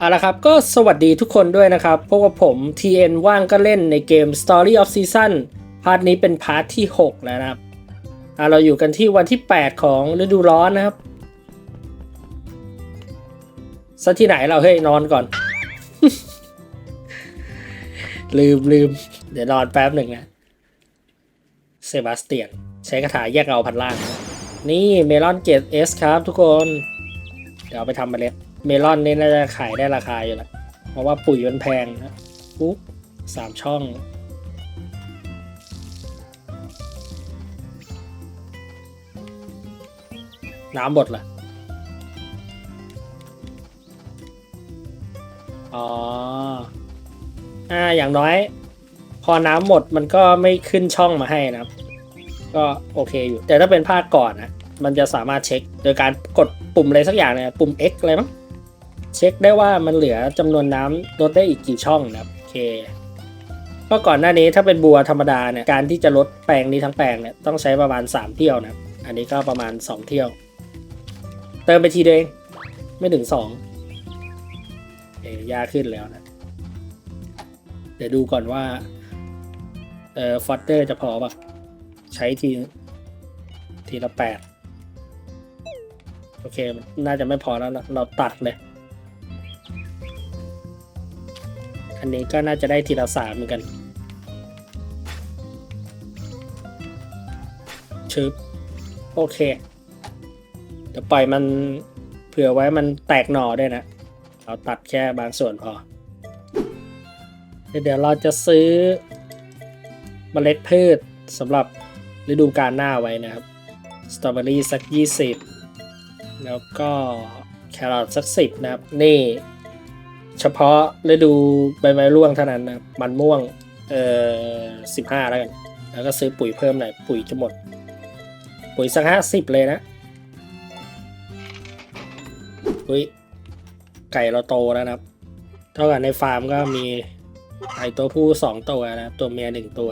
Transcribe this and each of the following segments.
เอาละครับก็สวัสดีทุกคนด้วยนะครับพบกับผม TN ว่างก็เล่นในเกม Story of Season พาร์ทนี้เป็นพาร์ทที่ 6 แล้วนะครับเราอยู่กันที่วันที่ 8 ของฤดูร้อนนะครับซะที่ไหนเราเฮ้ยนอนก่อน ลืมลืมเดี๋ยวนอนแป๊บหนึ่งนะ เซบาสเตียน ใช้คาถาแยกเงาพันล่าง นี่เมลอนเกตเอสครับทุกคน เดี๋ยวไปทำเมล็ด เมลอนนี่น่าจะขายได้ราคาอยู่แหละเพราะว่าปุ๋ยมันแพงนะปุ๊บสามช่อง น้ำบดล่ะ อ๋อ อ่า อย่างน้อย พอน้ำหมดมันก็ไม่ขึ้นช่องมาให้นะครับ ก็โอเคอยู่ แต่ถ้าเป็นภาคก่อนนะ มันจะสามารถเช็ค โดยการกดปุ่มอะไรสักอย่างเนี่ย ปุ่ม X อะไรมั้ง เช็คได้ว่ามันเหลือจำนวนน้ำลดได้อีกกี่ช่องนะครับโอเคก็ก่อนหน้านี้ถ้าเป็นบัวธรรมดาเนี่ยการที่จะลดแปลงนี้ทั้งแปลงเนี่ยต้องใช้ประมาณ 3 เที่ยวนะอันนี้ก็ประมาณ 2 เที่ยว เติมไปทีเดียวไม่ถึง2เอ้ยยากขึ้นแล้วนะเดี๋ยวดูก่อนว่าเอ่อฟอสเตอร์จะพอปะใช้ทีทีละแปดโอเค น่าจะไม่พอแล้วเราเราตัดเลย อันนี้ก็น่าจะได้ทีละสามเหมือนกันชึบโอเค เดี๋ยวปล่อยมันเผื่อไว้มันแตกหน่อด้วยนะ เราตัดแค่บางส่วนพอ เดี๋ยวเราจะซื้อเมล็ดพืชสำหรับฤดูกาลหน้าไว้นะครับ สตรอเบอรี่สัก 20 แล้วก็แครอทสัก 10 นะครับ นี่ เฉพาะฤดูใบไม้ร่วงเท่านั้นนะมันม่วงเอ่อสิบห้าแล้วกัน แล้วก็ซื้อปุ๋ยเพิ่มหน่อยปุ๋ยจะหมด ปุ๋ยสักห้าสิบเลยนะอุ้ยไก่เราโตแล้วนะครับ เท่ากับในฟาร์มก็มีไอตัวผู้สองตัวนะตัวเมียหนึ่งตัว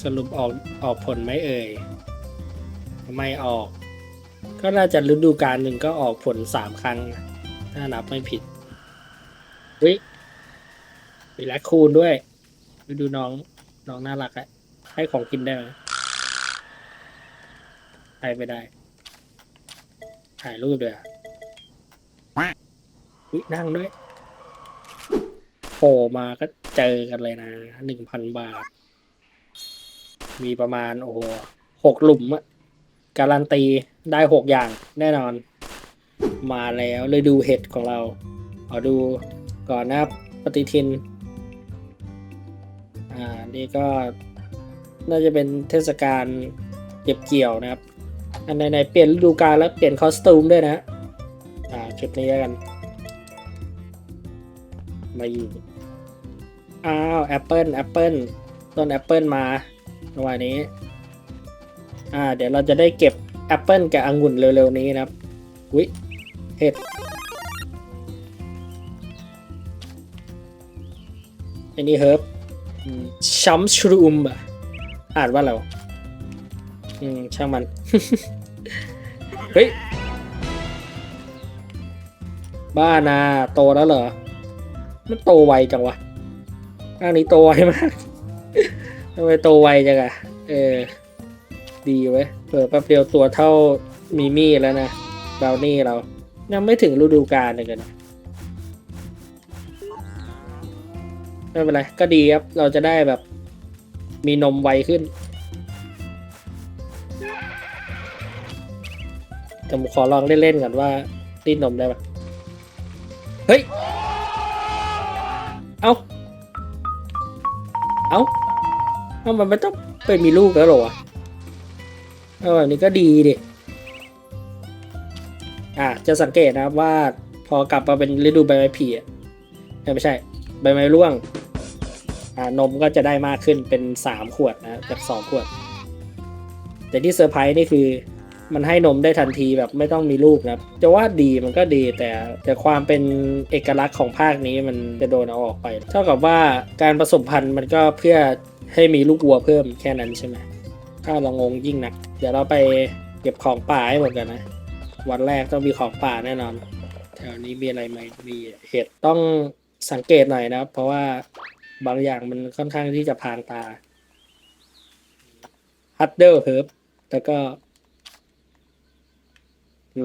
สรุปออกออกผลไหมเอ่ยไม่ออก ก็น่าจะฤดูกาลหนึ่งก็ออกผลสามครั้งนะ ถ้านับไม่ผิดวิมีแลคคูนด้วยไปดูน้องน้องน่ารักอะให้ของกินได้ไหมให้ไม่ได้ ถ่ายรูปเลยอะวินั่งด้วยโผล่มาก็เจอกันเลยนะหนึ่งพันบาท มีประมาณโอ้โหหกหลุมอะการันตีได้หกอย่างแน่นอน มาแล้วเลยดูเห็ดของเราเอดูก่อนนะครับปฏิทิน อ่า นี่ก็น่าจะเป็นเทศกาลเก็บเกี่ยวนะครับ อันไหนๆเปลี่ยนฤดูกาลแล้วเปลี่ยนคอสตูมด้วยนะ อ่า ชุดนี้แล้วกัน มาอยู่ อ้าวแอปเปิลแอปเปิลต้นแอปเปิลมาวันนี้ อ่า เดี๋ยวเราจะได้เก็บแอปเปิลกับองุ่นเร็วๆนี้นะครับวิ เห็ดอันนี้เฮิร์บชัมชรูมอะอ่านว่าอะไรวะอืมช่างมัน เฮ้ย บ้านาโตแล้วเหรอ มันโตไวจังวะร่างนี้โตไวมากทำไมโตไวจังอะเออ ดีเว้ยเปิดแป๊บเดียวตัวเท่ามีมี่แล้วนะบราวนี่เรา ยังไม่ถึงฤดูกาลเลยกันนะไม่เป็นไร ก็ดีครับ เราจะได้แบบ มีนมไวขึ้น แต่ผมขอลองเล่นๆก่อนว่ารีดนมได้ปะเฮ้ย เอาเอาเอามันไม่ต้องไปมีลูกแล้วหรอวะเอาแบบนี้ก็ดีดิ อะจะสังเกตนะครับว่าพอกลับมาเป็นฤดูใบไม้ผลิอะเอ้ยไม่ใช่ ใบไม้ร่วงอ่านมก็จะได้มากขึ้นเป็นสามขวดนะจากสองขวด แต่ที่เซอร์ไพรส์นี่คือมันให้นมได้ทันทีแบบไม่ต้องมีลูกนะจะว่าดีมันก็ดีแต่แต่ความเป็นเอกลักษณ์ของภาคนี้มันจะโดนเอาออกไป เท่ากับว่าการผสมพันธุ์มันก็เพื่อให้มีลูกวัวเพิ่มแค่นั้นใช่ไหมถ้าเรางงยิ่งนักเดี๋ยวเราไปเก็บของป่าให้หมดกันนะ วันแรกต้องมีของป่าแน่นอน แถวนี้มีอะไรไหมมีเห็ดต้องสังเกตหน่อยนะครับ เพราะว่าบางอย่างมันค่อนข้างที่จะพรางตาฮัตเดอร์เฮิร์บแล้วก็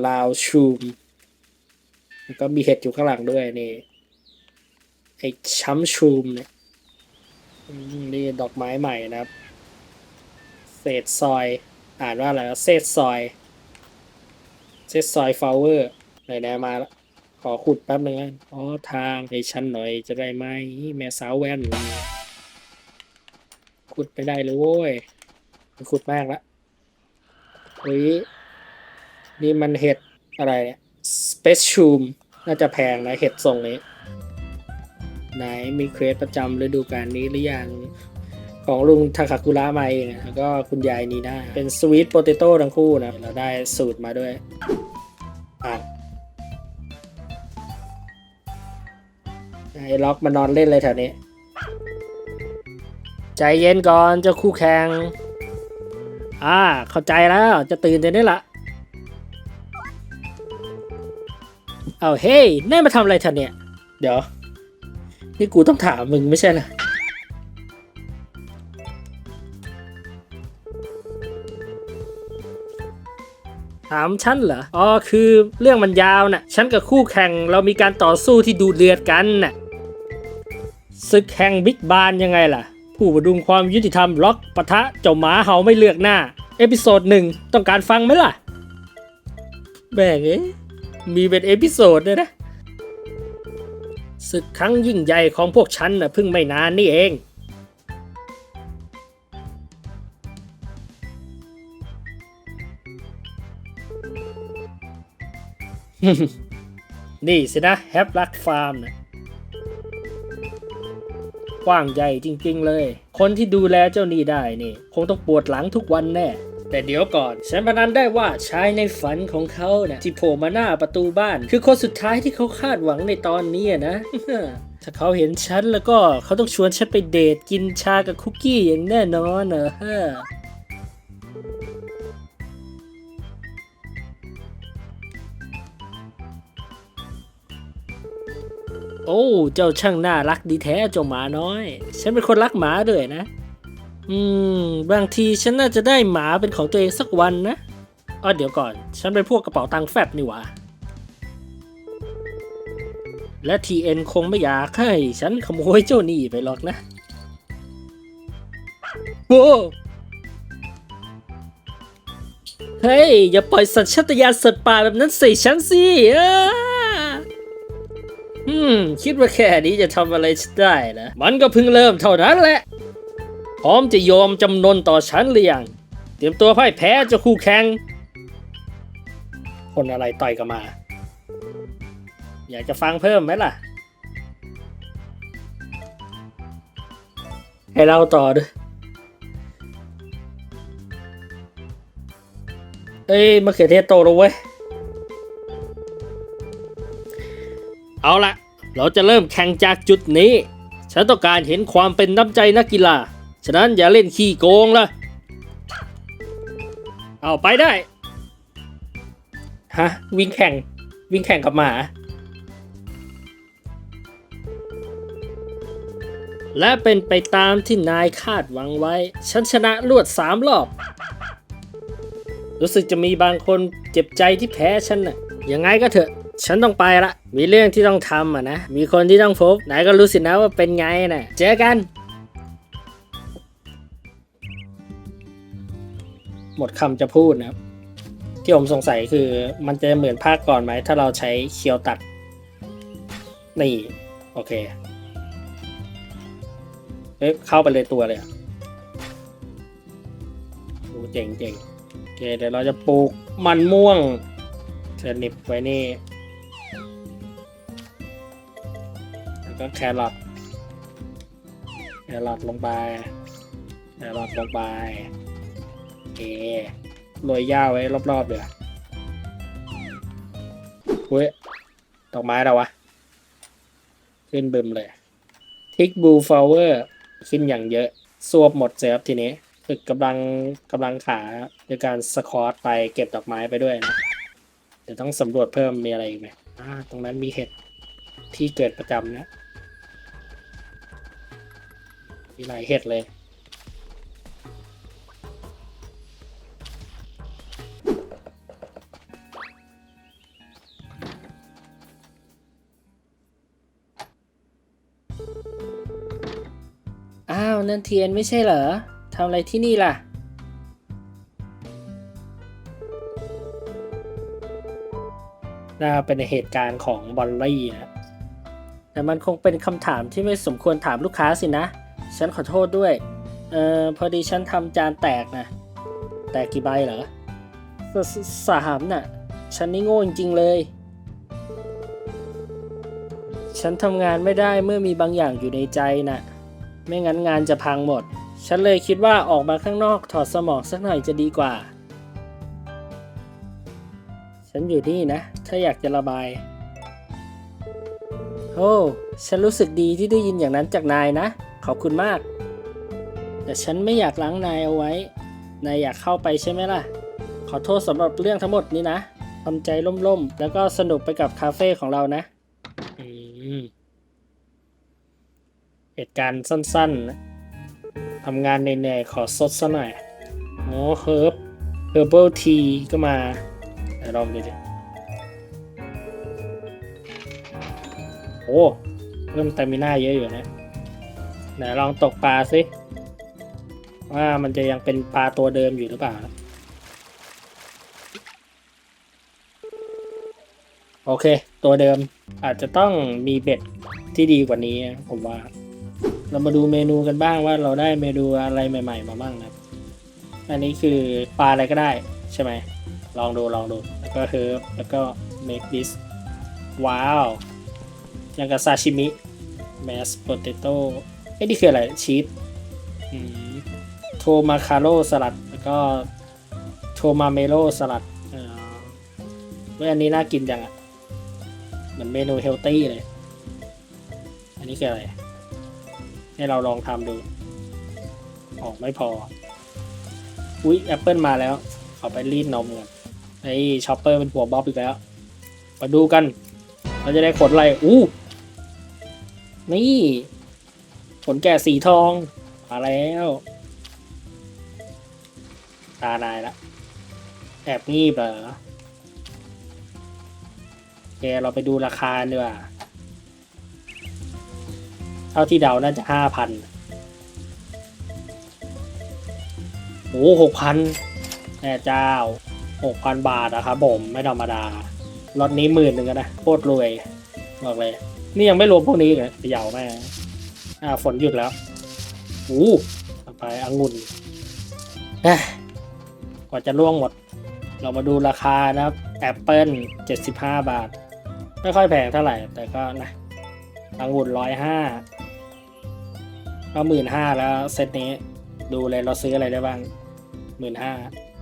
ลาวชูมแล้วก็มีเห็ดอยู่ข้างหลังด้วยนี่ไอ้ช้ำชูมเนี่ยนี่ดอกไม้ใหม่นะครับ เศษซอย อ่านว่าอะไรเศษซอย เซตซอยฟลาวเวอร์ไหนๆมาแล้วขอขุดแป๊บนึงนะอ๋อทางให้ฉันหน่อยจะได้ไหมแม่สาวแว่น ขุดไปได้เลยโว้ยขุดมากละเฮ้ยนี่มันเห็ดอะไรเนี่ยสเปซชูมน่าจะแพงนะเห็ดทรงนี้ ไหนมีเครสประจำฤดูกาลนี้หรือยัง ของลุงทาคากุระมาเองแล้วก็คุณยายนีน่าเป็นสวีทโปเตโต้ทั้งคู่นะเราได้สูตรมาด้วยอะไอ้ล็อกมานอนเล่นเลยแถวนี้ ใจเย็นก่อนเจ้าคู่แข่งอ่าเข้าใจแล้วจะตื่นเดี๋ยวนี้ละเอาเฮ้ยนายมาทำอะไรท่านเนี่ย เดี๋ยว นี่กูต้องถามมึงไม่ใช่เหรอ ถามฉันเหรอ อ๋อ คือเรื่องมันยาวน่ะ ฉันกับคู่แข่งเรามีการต่อสู้ที่ดูเดือดกันน่ะศึกแห่งบิ๊กบานยังไงล่ะ ผู้ประดุงความยุติธรรมล็อกปะทะเจ้าหมาเห่าไม่เลือกหน้า เอพิโซดหนึ่งต้องการฟังไหมล่ะแบ่งเอ๊มีเป็นเอพิโซดเลยนะศึกครั้งยิ่งใหญ่ของพวกฉันน่ะเพิ่งไม่นานนี่เอง นี่สินะแฮปลักฟาร์มนะกว้างใหญ่จริงๆเลย คนที่ดูแลเจ้านี่ได้นี่ คงต้องปวดหลังทุกวันแน่ แต่เดี๋ยวก่อน ฉันพนันได้ว่าชายในฝันของเขาเนะ่ยที่โผล่มาหน้าประตูบ้าน คือคนสุดท้ายที่เขาคาดหวังในตอนนี้นะ ถ้าเขาเห็นฉันแล้วก็เขาต้องชวนฉันไปเดทกินชากับคุกกี้อย่างแน่นอนเนอะ โอ้ เจ้าช่างน่ารักดีแท้เจ้าหมาน้อย ฉันเป็นคนรักหมาด้วยนะ อืม บางทีฉันน่าจะได้หมาเป็นของตัวเองสักวันนะอ๋อเดี๋ยวก่อน ฉันเป็นพวกกระเป๋าตังค์แฟบนี่หว่า และทีเอ็นคงไม่อยากให้ฉันขโมยเจ้านี่ไปหรอกนะโว้เฮ้ย อย่าปล่อยสัญชาตญาณสัตว์ป่าแบบนั้นใส่ฉันสิอ้ อืม คิดว่าแค่นี้จะทำอะไรได้นะ มันก็เพิ่งเริ่มเท่านั้นแหละ พร้อมจะยอมจำนนต่อฉันหรือยัง เตรียมตัวพ่ายแพ้เจะคู่แข่ง คนอะไรต่อยกันมา อยากจะฟังเพิ่มไหมล่ะ ให้เราต่อด้วยเอ้ยมะเขือเทศโตแล้วเว้ย เอาละเราจะเริ่มแข่งจากจุดนี้ ฉันต้องการเห็นความเป็นน้ำใจนักกีฬา ฉะนั้นอย่าเล่นขี้โกงละเอาไปได้ ฮะ วิ่งแข่ง วิ่งแข่งกับหมา และเป็นไปตามที่นายคาดหวังไว้ ฉันชนะรวดสามรอบ รู้สึกจะมีบางคนเจ็บใจที่แพ้ฉันน่ะยังไงก็เถอะ ฉันต้องไปละ มีเรื่องที่ต้องทำอะนะ มีคนที่ต้องพบนายก็รู้สินะว่าเป็นไงน่ะ เจอกัน หมดคำจะพูดนะครับ ที่ผมสงสัยคือมันจะเหมือนภาคก่อนไหม ถ้าเราใช้เคียวตัด นี่ โอเค เอ๊ะเข้าไปเลยตัวเลยอะโอ้เจ๋งเจ๋งโอเคเดี๋ยวเราจะปลูกมันม่วงเทนิปไว้นี่ ก็แครอทแครอทลงไปแครอทลงไปโอเคโรยหญ้าไว้รอบๆเลยอะเว้ยดอกไม้แล้ววะ ขึ้นบึมเลย ทิกบูฟลาวเวอร์ขึ้นอย่างเยอะสวบหมดเซฟทีนี้ฝึกกำลังกำลังขาในการสคอตไปเก็บดอกไม้ไปด้วยนะ เดี๋ยวต้องสำรวจเพิ่มมีอะไรอีกไหมอ่าตรงนั้นมีเห็ดที่เกิดประจำนะ มีหลายเห็ดเลย อ้าว นั่นเทียนไม่ใช่เหรอทำอะไรที่นี่ล่ะน่าเป็นเหตุการณ์ของบอลลี่นะ แต่มันคงเป็นคำถามที่ไม่สมควรถามลูกค้าสินะ ฉันขอโทษด้วย เอ่อ พอดีฉันทำจานแตกนะแตกกี่ใบเหรอสสสามน่ะ ฉันนี่โง่จริงๆเลย ฉันทำงานไม่ได้เมื่อมีบางอย่างอยู่ในใจน่ะ ไม่งั้นงานจะพังหมด ฉันเลยคิดว่าออกมาข้างนอกถอดสมองสักหน่อยจะดีกว่า ฉันอยู่นี่นะ ถ้าอยากจะระบาย โอ้ ฉันรู้สึกดีที่ได้ยินอย่างนั้นจากนายนะ ขอบคุณมาก แต่ฉันไม่อยากล้างนายเอาไว้ นายอยากเข้าไปใช่ไหมล่ะ ขอโทษสำหรับเรื่องทั้งหมดนี้นะทำใจล่มๆ แล้วก็สนุกไปกับคาเฟ่ของเรานะ อืม เหตุการณ์สั้นๆนะทำงานเหนื่อยๆ ขอสดซะหน่อย โอ้เฮิร์บเฮอร์เบิลทีก็มาลองดูดิ โอ้ เริ่มตามิน่าเยอะอยู่นะ ไหนลองตกปลาสิว่ามันจะยังเป็นปลาตัวเดิมอยู่หรือเปล่า โอเค ตัวเดิมอาจจะต้องมีเบ็ดที่ดีกว่านี้ผมว่า เรามาดูเมนูกันบ้างว่าเราได้เมนูอะไรใหม่ ๆ มาบ้างนะอันนี้คือปลาอะไรก็ได้ใช่ไหม ลองดูลองดู แล้วก็เฮิร์บแล้วก็ make this ว้าวยังกับซาชิมิ mashed potato อ้นี่คืออะไรชีสโทมาคาโรสลัด แล้วก็โทมาเมโลสลัดเออเว้ยอันนี้น่ากินจังอะเหมือนเมนูเฮลตี้เลย อันนี้คืออะไร ให้เราลองทำดู ออกไม่พอ อุ๊ยแอปเปิลมาแล้ว ขอไปรีดนมก่อนไอ้ช็อปเปอร์เป็นหัวบ๊อบอีกแล้ว มาดูกัน เราจะได้ขนอะไร อู้ นี่ ขนแก่สีทอง มาแล้ว ตานายละแอบงีบเหรอโอเคเราไปดูราคาดีกว่า เท่าที่เดาน่าจะห้าพันโอ้หกพันแม่เจ้าหกพันบาทอะครับผมไม่ธรรมดา รถนี้หมื่นหนึ่งนะโคตรรวยบอกเลย นี่ยังไม่รวมพวกนี้เลยเหยาแม่ อ่าฝนหยุดแล้วอู้ต่อไปองุ่นเอ้ยกว่าจะล่วงหมด เรามาดูราคานะครับแอปเปิลเจ็ดสิบห้าบาท ไม่ค่อยแพงเท่าไหร่ แต่ก็นะองุ่นร้อยห้าก็หมื่นห้าแล้วเซตนี้ดูเลยเราซื้ออะไรได้บ้างหมื่นห้า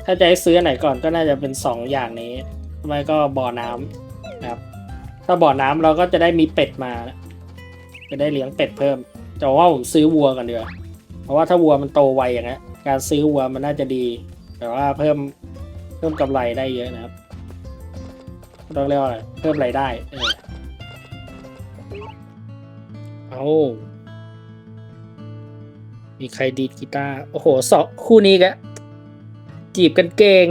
ถ้าจะให้ซื้ออันไหนก่อนก็น่าจะเป็นสองอย่างนี้ไม่ก็บ่อน้ำนะครับ ถ้าบ่อน้ำเราก็จะได้มีเป็ดมา จะได้เลี้ยงเป็ดเพิ่ม แต่ว่าผมซื้อวัวกันเดียวเพราะว่าถ้าวัวมันโตไวอย่างเงี้ยการซื้อวัวมันน่าจะดี แต่ว่าเพิ่มเพิ่มกำไรได้เยอะนะครับต้องเรียกว่าอะไรเพิ่มรายได้เออเอามีใครดีดกีตาร์โอ้โหสองคู่นี้กะจีบกันเก่ง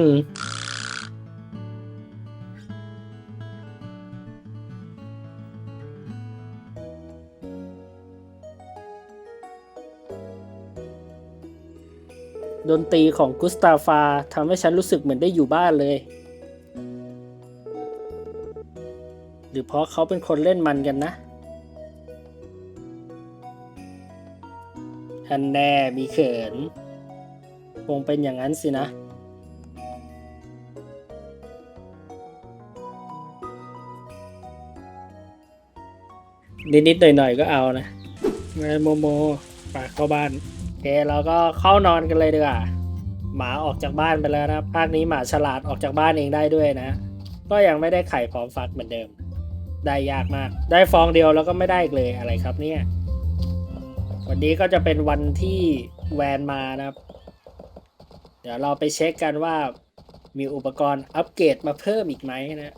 ดนตรีของกุสตาฟาทำให้ฉันรู้สึกเหมือนได้อยู่บ้านเลย หรือเพราะเขาเป็นคนเล่นมันกันนะฮันแน่มีเขิน คงเป็นอย่างนั้นสินะ นิดๆหน่อยๆก็เอานะโมโมฝากเข้าบ้าน เคเราก็เข้านอนกันเลยดีกว่าหมาออกจากบ้านไปแล้วนะภาคนี้หมาฉลาดออกจากบ้านเองได้ด้วยนะ ก็ยังไม่ได้ไข่พร้อมฟักเหมือนเดิม ได้ยากมาก ได้ฟองเดียวแล้วก็ไม่ได้อีกเลยอะไรครับเนี่ย วันนี้ก็จะเป็นวันที่แวนมานะครับ เดี๋ยวเราไปเช็คกันว่ามีอุปกรณ์อัปเกรดมาเพิ่มอีกไหมนะ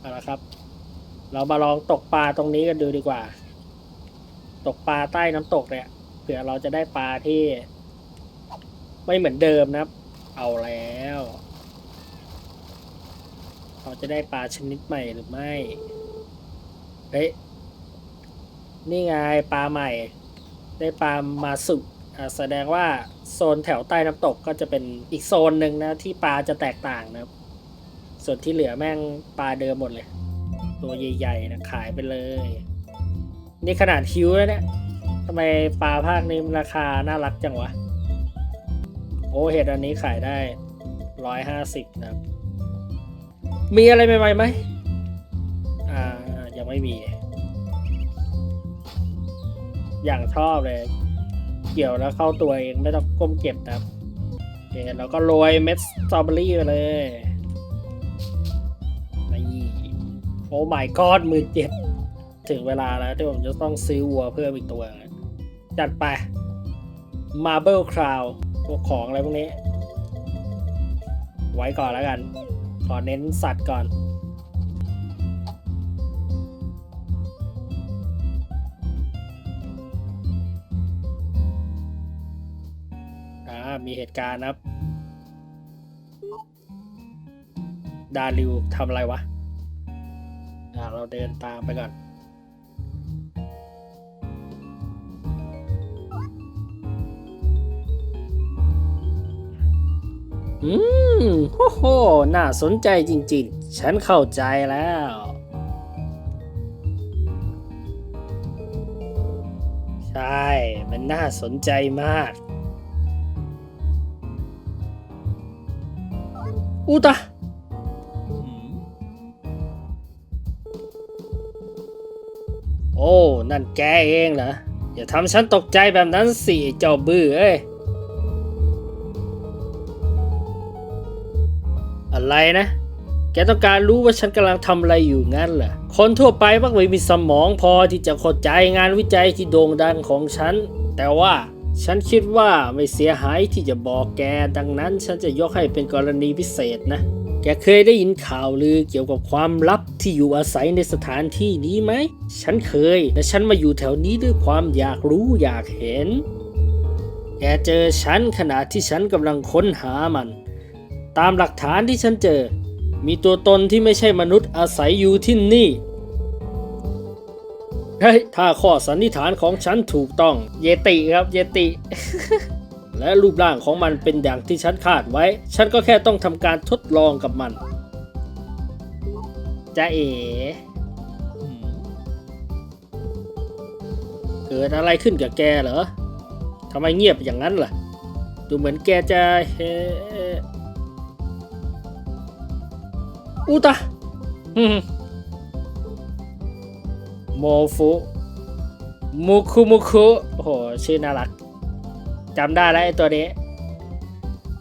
เอาละครับ เรามาลองตกปลาตรงนี้กันดูดีกว่า ตกปลาใต้น้ำตกเนี่ย เผื่อเราจะได้ปลาที่ ไม่เหมือนเดิมนะครับ เอาแล้ว เราจะได้ปลาชนิดใหม่หรือไม่ เฮ้ย นี่ไงปลาใหม่ ได้ปลามาสุอะแสดงว่าโซนแถวใต้น้ำตกก็จะเป็นอีกโซนหนึ่งนะที่ปลาจะแตกต่างนะครับ ส่วนที่เหลือแม่งปลาเดิมหมดเลย ตัวใหญ่ๆนะขายไปเลย นี่ขนาดคิ้วแล้วเนี่ย ทำไมปลาภาคนี้ราคาน่ารักจังวะ โอ้เห็ดอันนี้ขายได้ร้อยห้าสิบนะครับ มีอะไรใหม่ๆไหมอ่า ยังไม่มี อย่างชอบเลย เกี่ยวแล้วเข้าตัวเองไม่ต้องก้มเก็บนะครับโอเคแล้วก็โรยเม็ดสตรอเบอรี่ไปเลยนี่โอ้ my god มือเจ็บถึงเวลาแล้วที่ผมจะต้องซื้อวัวเพิ่มอีกตัวนะ จัดไป Marble Crown พวกของอะไรพวกนี้ ไว้ก่อนแล้วกัน ขอเน้นสัตว์ก่อน อ่า มีเหตุการณ์นะครับ ดาริวทำอะไรวะ อ่า เราเดินตามไปก่อน อืมโอ้โห น่าสนใจจริงๆ ฉันเข้าใจแล้ว ใช่ มันน่าสนใจมาก อุตะโอ้ นั่นแกเองเหรอ อย่าทำฉันตกใจแบบนั้นสิเจ้าบื้อเอ้ย อะไรนะ แกต้องการรู้ว่าฉันกำลังทำอะไรอยู่งั้นเหรอ คนทั่วไปมักไม่มีสมองพอที่จะเข้าใจงานวิจัยที่โด่งดังของฉัน แต่ว่าฉันคิดว่าไม่เสียหายที่จะบอกแก ดังนั้นฉันจะยกให้เป็นกรณีพิเศษนะ แกเคยได้ยินข่าวลือเกี่ยวกับความลับที่อยู่อาศัยในสถานที่นี้ไหม ฉันเคย และฉันมาอยู่แถวนี้ด้วยความอยากรู้อยากเห็น แกเจอฉันขณะที่ฉันกำลังค้นหามัน ตามหลักฐานที่ฉันเจอ มีตัวตนที่ไม่ใช่มนุษย์อาศัยอยู่ที่นี่เฮ้ยถ้าข้อสันนิษฐานของฉันถูกต้อง เยติครับเยติ และรูปร่างของมันเป็นอย่างที่ฉันคาดไว้ ฉันก็แค่ต้องทำการทดลองกับมันจะเอ๋เกิดอะไรขึ้นกับแกเหรอทำไมเงียบอย่างนั้นล่ะ ดูเหมือนแกจะ อุตะโมฟุมุคุมุคุโอ้โห ชื่อน่ารักจำได้แล้วไอ้ตัวนี้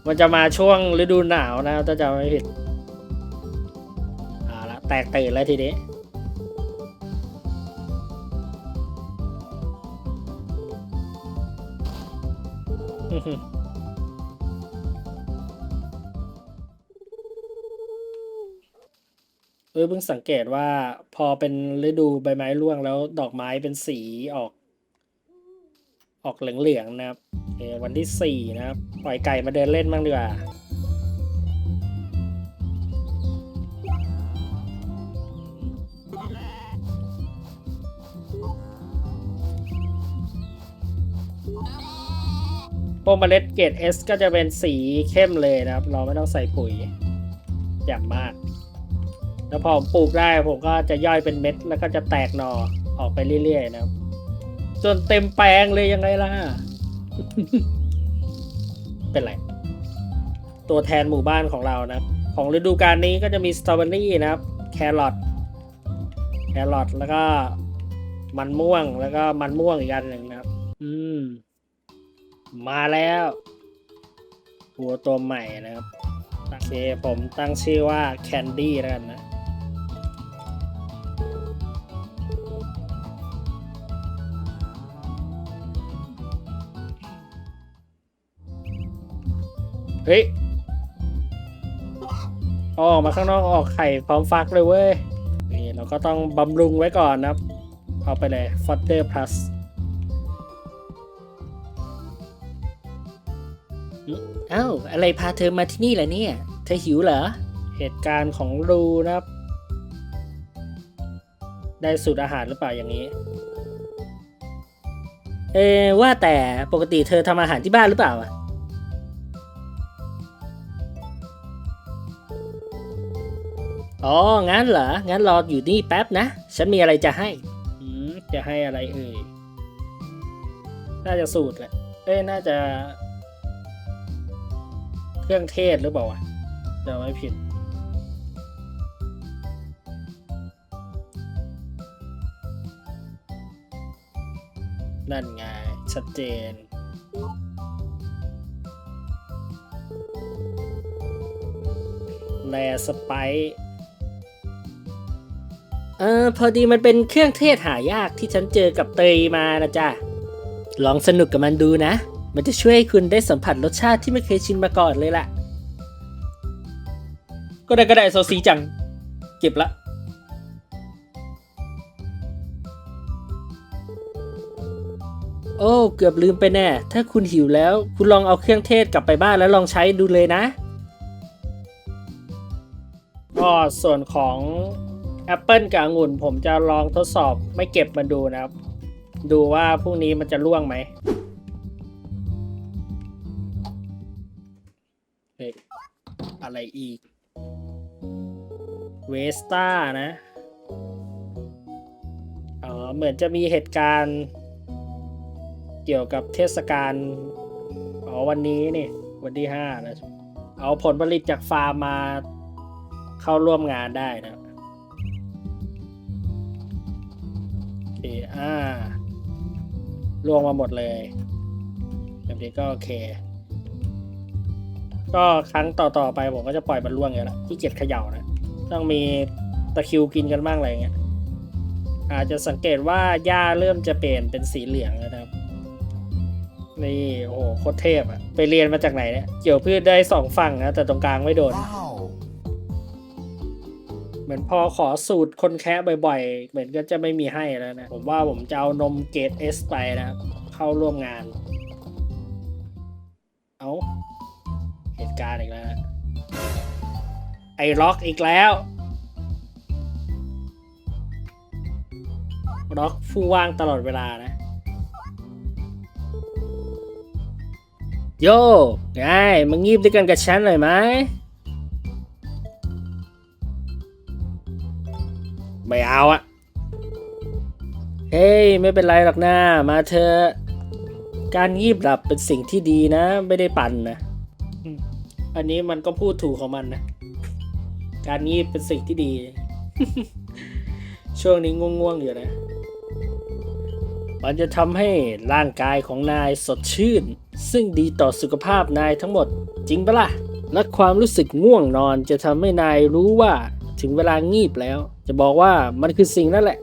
มันจะมาช่วงฤดูหนาวนะถ้าจำไม่ผิดเอาละแตกตื่นแล้วทีนี้ เออเพิ่งสังเกตว่าพอเป็นฤดูใบไม้ร่วงแล้วดอกไม้เป็นสีออก ออกเหลืองๆนะครับโอวันที่สี่นะครับ ปล่อยไก่มาเดินเล่นบ้างดีกว่าพวกเมล็ดเกรด S ก็จะเป็นสีเข้มเลยนะครับ เราไม่ต้องใส่ปุ๋ยอย่างมาก แล้วพอผมปลูกได้ผมก็จะย่อยเป็นเม็ดแล้วก็จะแตกหน่อออกไปเรื่อยๆนะครับจนเต็มแปลงเลยยังไงล่ะ เป็นไร ตัวแทนหมู่บ้านของเรานะ ของฤดูกาลนี้ก็จะมีสตรอเบอรี่นะครับ แครอทแครอทแล้วก็มันม่วงแล้วก็มันม่วงอีกอันหนึ่งนะครับ อืม มาแล้วหัวตัวใหม่นะครับโอเคผมตั้งชื่อว่าแคนดี้แล้วกันนะ เฮ้ยออกมาข้างนอกออกไข่พร้อมฟักเลยเว้ย นี่เราเราก็ต้องบำรุงไว้ก่อนนะครับเอาไปเลย Fodder Plus เอ้าอะไรพาเธอมาที่นี่ล่ะเนี่ย เธอหิวเหรอ เหตุการณ์ของรูนะครับ ได้สูตรอาหารหรือเปล่าอย่างนี้ เออว่าแต่ปกติเธอทำอาหารที่บ้านหรือเปล่าอะ อ๋อ งั้นเหรอ งั้นรออยู่นี่แป๊บนะ ฉันมีอะไรจะให้ อืม จะให้อะไรเอ่ย น่าจะสูตรแหละ เอ้ย น่าจะ เครื่องเทศหรือเปล่าวะเดี๋ยวไม่ผิด นั่นไง ชัดเจนแลสไปซ์ เออพอดีมันเป็นเครื่องเทศหายากที่ฉันเจอกับเตยมานะจ๊ะ ลองสนุกกับมันดูนะ มันจะช่วยให้คุณได้สัมผัสรสชาติที่ไม่เคยชินมาก่อนเลยล่ะ ก็ได้ก็ได้โซซีจัง เก็บละ โอ้ เกือบลืมไปแน่ ถ้าคุณหิวแล้ว คุณลองเอาเครื่องเทศกลับไปบ้านแล้วลองใช้ดูเลยนะ ก็ส่วนของ แอปเปิลกับองุ่นผมจะลองทดสอบไม่เก็บมาดูนะครับ ดูว่าพรุ่งนี้มันจะร่วงไหมเฮ้ยอะไรอีกเวสต้านะอ๋อเหมือนจะมีเหตุการณ์ เกี่ยวกับเทศกาลอ๋อวันนี้นี่ วันที่ห้านะ เอาผลผลิตจากฟาร์มมาเข้าร่วมงานได้นะ เคอ่าลวงมาหมดเลยแบบนี้ก็โอเค ก็ครั้งต่อๆไปผมก็จะปล่อยมันล่วงอย่างละที่เกียจเขย่านะ ต้องมีตะคิวกินกันบ้างอะไรเงี้ยอาจจะสังเกตว่าหญ้าเริ่มจะเปลี่ยนเป็นสีเหลืองแล้วนะครับ นี่โอ้โหโคตรเทพอะไปเรียนมาจากไหนเนี่ยเกี่ยวพืชได้สองฝั่งนะแต่ตรงกลางไม่โดนเห มือนพอขอสูตรคนแคะบ่อยๆ เหมือนก็จะไม่มีให้แล้วนะ ผมว่าผมจะเอานมเกรดเอสไปนะเข้าร่วมงาน เอาเหตุการณ์อีกแล้วนะไอ้ล็อกอีกแล้วล็อกผู้ว่างตลอดเวลานะ โย่ไงมางีบด้วยกันกับฉันหน่อยไหม ไม่เอาอะเฮ้ย ไม่เป็นไรหรอกนะมาเธอะการงีบหลับเป็นสิ่งที่ดีนะ ไม่ได้ปั่นนะ อันนี้มันก็พูดถูกของมันนะ การงีบเป็นสิ่งที่ดี ช่วงนี้ง่วงๆอยู่นะ มันจะทำให้ร่างกายของนายสดชื่น ซึ่งดีต่อสุขภาพนายทั้งหมด จริงปะล่ะ และความรู้สึกง่วงนอนจะทำให้นายรู้ว่า ถึงเวลางีบแล้ว จะบอกว่ามันคือสิ่งนั่นแหละ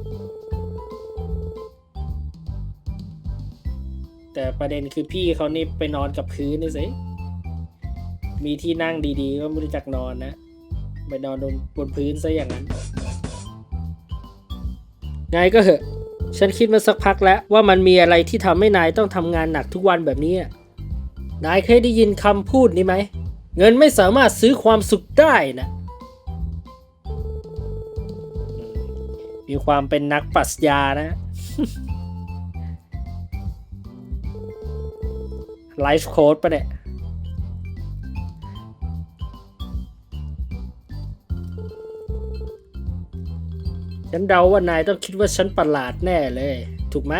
แต่ประเด็นคือพี่เขานี่ไปนอนกับพื้นนี่สิมีที่นั่งดีๆ ก็ไม่รู้จักนอนนะ ไปนอนบนบนพื้นซะอย่างนั้น ไงก็เหอะ ฉันคิดมาสักพักแล้วว่ามันมีอะไรที่ทำให้นายต้องทำงานหนักทุกวันแบบนี้ นายเคยได้ยินคำพูดนี้ไหม เงินไม่สามารถซื้อความสุขได้นะ มีความเป็นนักปรัชญานะ ไลฟ์โค้ดปะเนี่ย ฉันเดาว่านายต้องคิดว่าฉันประหลาดแน่เลย ถูกไหม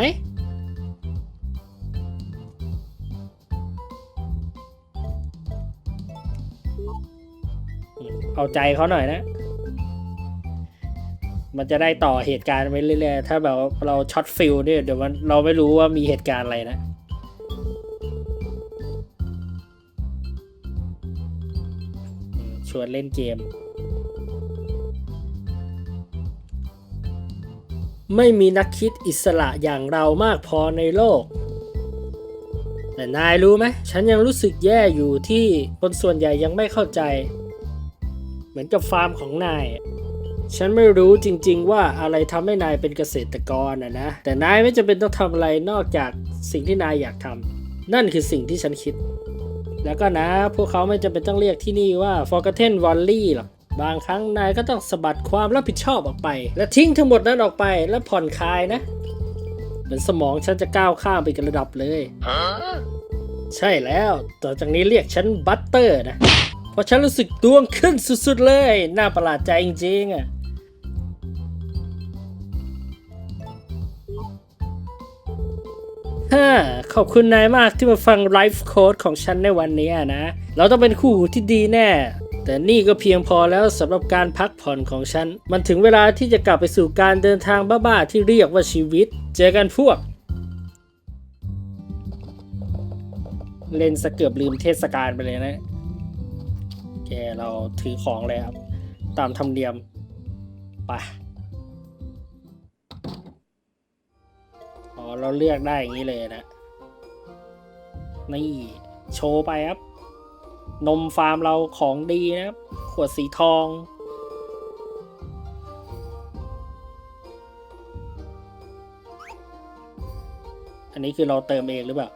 เอาใจเขาหน่อยนะ มันจะได้ต่อเหตุการณ์ไปเรื่อยๆ ถ้าแบบเราช็อตฟิลเนี่ยเดี๋ยวมันเราไม่รู้ว่ามีเหตุการณ์อะไรนะ ชวนเล่นเกม ไม่มีนักคิดอิสระอย่างเรามากพอในโลก แต่นายรู้ไหม ฉันยังรู้สึกแย่อยู่ที่คนส่วนใหญ่ยังไม่เข้าใจ เหมือนกับฟาร์มของนาย ฉันไม่รู้จริง ๆ ว่าอะไรทำให้นายเป็นเกษตรกรนะนะ แต่นายไม่จำเป็นต้องทำอะไรนอกจากสิ่งที่นายอยากทำนั่นคือสิ่งที่ฉันคิด แล้วก็นะ พวกเขาไม่จำเป็นต้องเรียกที่นี่ว่า Forgotten Valley หรอกบางครั้งนายก็ต้องสะบัดความรับผิดชอบออกไป และทิ้งทั้งหมดนั้นออกไปและผ่อนคลายนะ เหมือนสมองฉันจะก้าวข้ามไปกระดับเลย ใช่แล้ว ต่อจากนี้เรียกฉันบัตเตอร์นะ เพราะฉันรู้สึกดวงขึ้นสุดๆเลย น่าประหลาดใจจริงๆอะ ฮ่าขอบคุณนายมากที่มาฟังไลฟ์โค้ดของฉันในวันนี้นะ เราต้องเป็นคู่หูที่ดีแน่ แต่นี่ก็เพียงพอแล้วสำหรับการพักผ่อนของฉัน มันถึงเวลาที่จะกลับไปสู่การเดินทางบ้าๆที่เรียกว่าชีวิต เจอกันพวก เล่นสะเกือบลืมเทศกาลไปเลยนะโอเคเราถือของเลยครับ ตามธรรมเนียม ไป เราเลือกได้อย่างนี้เลยนะ นี่ โชว์ไปครับ นมฟาร์มเราของดีนะครับ ขวดสีทองอันนี้คือเราเติมเองหรือเปล่า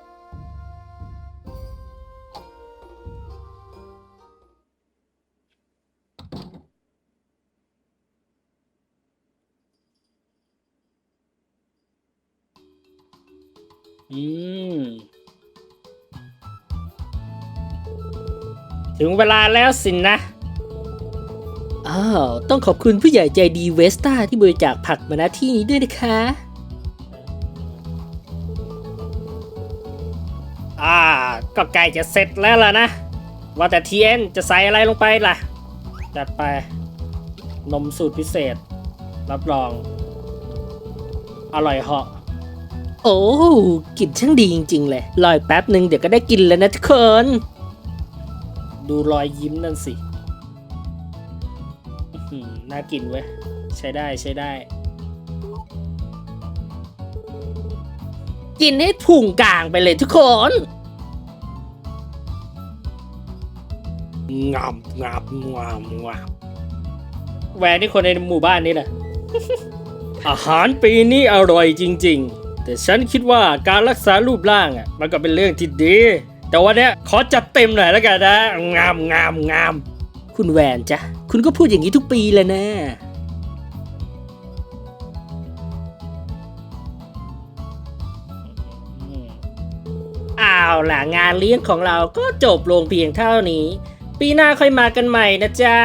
อืม ถึงเวลาแล้วสินนะ อ้าว ต้องขอบคุณผู้ใหญ่ใจดีเวสต้าที่บริจาคผักมาณที่นี้ด้วยนะคะ อ่า ก็ใกล้จะเสร็จแล้วล่ะนะ ว่าแต่เทียนจะใส่อะไรลงไปล่ะ จัดไป นมสูตรพิเศษ รับรอง อร่อยเหาะ โอ้กลิ่นช่างดีจริง ๆ เลยรอยแป๊บหนึ่งเดี๋ยวก็ได้กินแล้วนะทุกคน ดูรอยยิ้มนั่นสิอื้อหือน่ากินเว้ย ใช้ได้ใช้ได้ กินให้พุงกลางไปเลยทุกคนงามงามงามงามแหวนนี่คนในหมู่บ้านนี่แหละ อาหารปีนี้อร่อยจริง ๆ แต่ฉันคิดว่าการรักษารูปร่างอะมันก็เป็นเรื่องที่ดี แต่วันเนี้ยขอจัดเต็มหน่อยแล้วกันนะ งามงามงาม คุณแหวนจ้ะ คุณก็พูดอย่างนี้ทุกปีเลยนะ อ้าวล่ะงานเลี้ยงของเราก็จบลงเพียงเท่านี้ ปีหน้าค่อยมากันใหม่นะจ๊ะ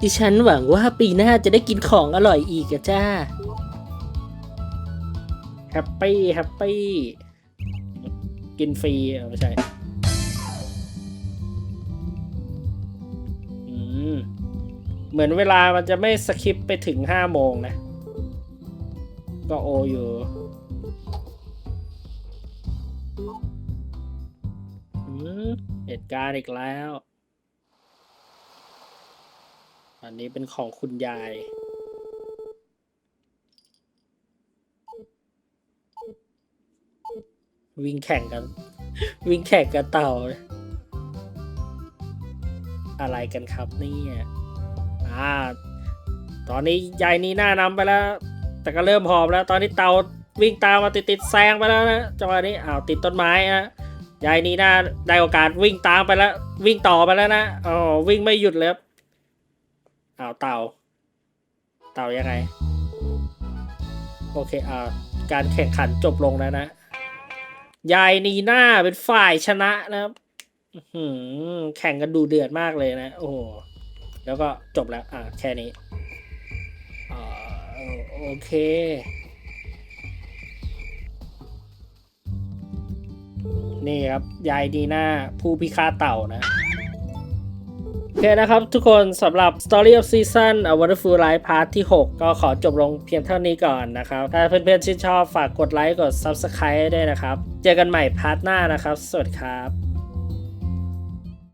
ดิฉันหวังว่าปีหน้าจะได้กินของอร่อยอีกอะจ้า แฮปปี้แฮปปี้กินฟรีไม่ใช่เหมือนเวลามันจะไม่สคิปไปถึงห้าโมงนะ ก็โออยู่ เหตุการณ์อีกแล้ว อันนี้เป็นของคุณยาย วิ่งแข่งกัน วิ่งแข่งกันเต่า อะไรกันครับเนี่ยอ่า ตอนนี้ยายนีหน้านำไปแล้ว แต่ก็เริ่มหอบแล้ว ตอนนี้เต่าวิ่งตามมาติดติดแซงไปแล้วนะจังหวะนี้อ้าวติดต้นไม้นะยายนีหน้าได้โอกาสวิ่งตามไปแล้ว วิ่งต่อไปแล้วนะอ๋อวิ่งไม่หยุดเลยอ้าวเต่า เต่ายังไง โอเคอ่าการแข่งขันจบลงแล้วนะ ยายนีน่าเป็นฝ่ายชนะนะครับแข่งกันดูเดือดมากเลยนะ โอ้โห แล้วก็จบแล้ว อ่าแค่นี้อโอเคนี่ครับ ยายดีน่าผู้พิฆาตเต่านะ โอเคนะครับทุกคนสำหรับ Story of Season A Wonderful Life Part ที่ 6 ก็ขอจบลงเพียงเท่านี้ก่อนนะครับ ถ้าเพื่อนๆชื่นชอบฝากกดไลค์กด Subscribe ด้วยนะครับ เจอกันใหม่พาร์ทหน้านะครับ สวัสดีครับ